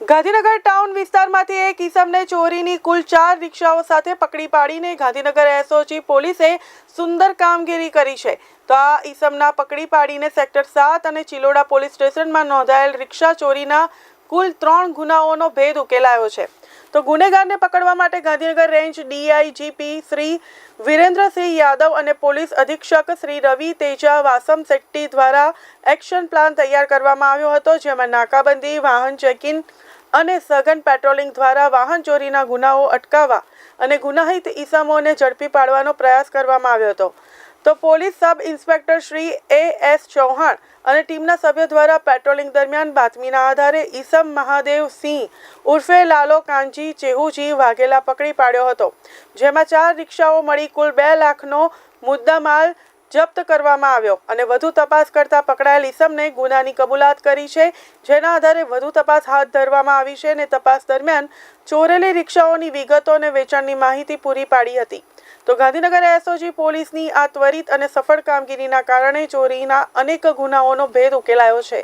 Gandhinagar town વિસ્તારમાંથી એક ઈસમને ચોરીની કુલ ચાર રિક્ષાઓ સાથે પકડી પાડીને ગાંધીનગર એસઓજી પોલીસે સુંદર કામગીરી કરી છે. તો આ ઈસમના પકડી પાડીને સેક્ટર સાત અને ચિલોડા પોલીસ સ્ટેશનમાં નોંધાયેલ રિક્ષા ચોરીના કુલ ત્રણ ગુનાઓનો ભેદ ઉકેલાયો છે. તો ગુનેગારને પકડવા માટે ગાંધીનગર રેન્જ ડીઆઈજીપી શ્રી વિરેન્દ્રસિંહ યાદવ અને પોલીસ અધિક્ષક શ્રી રવિ તેજા વાસમ શેટ્ટી દ્વારા એક્શન પ્લાન તૈયાર કરવામાં આવ્યો હતો, જેમાં નાકાબંધી, વાહન ચેકિંગ અને સઘન પેટ્રોલિંગ દ્વારા વાહન ચોરીના ગુનાઓ અટકાવવા અને ગુનાહિત ઈસમોને ઝડપી પાડવાનો પ્રયાસ કરવામાં આવ્યો હતો. તો police sub inspector Shri A S Chauhan અને ટીમના સભ્યો દ્વારા પેટ્રોલિંગ દરમિયાન બાતમીના આધારે ઈસમ મહાદેવ સિંહ, ઉર્ફે લાલો કાંજી, ચેહુજી વાઘેલા પકડી પાડ્યો હતો. જેમાં ચાર રિક્ષાઓ મળી કુલ બે લાખનો મુદ્દામાલ જપ્ત કરવામાં આવ્યો અને વધુ તપાસ કરતા પકડાયેલ ઈસમને ગુનાની કબૂલાત કરી છે, જેના આધારે વધુ તપાસ હાથ ધરવામાં આવી છે અને તપાસ દરમિયાન ચોરેલી રિક્ષાઓની વિગતો અને વેચાણની માહિતી પૂરી પાડી હતી. તો ગાંધીનગર એસઓજી પોલીસની આ ત્વરિત અને સફળ કામગીરીના કારણે ચોરીના અનેક ગુનાઓનો ભેદ ઉકેલાયો છે.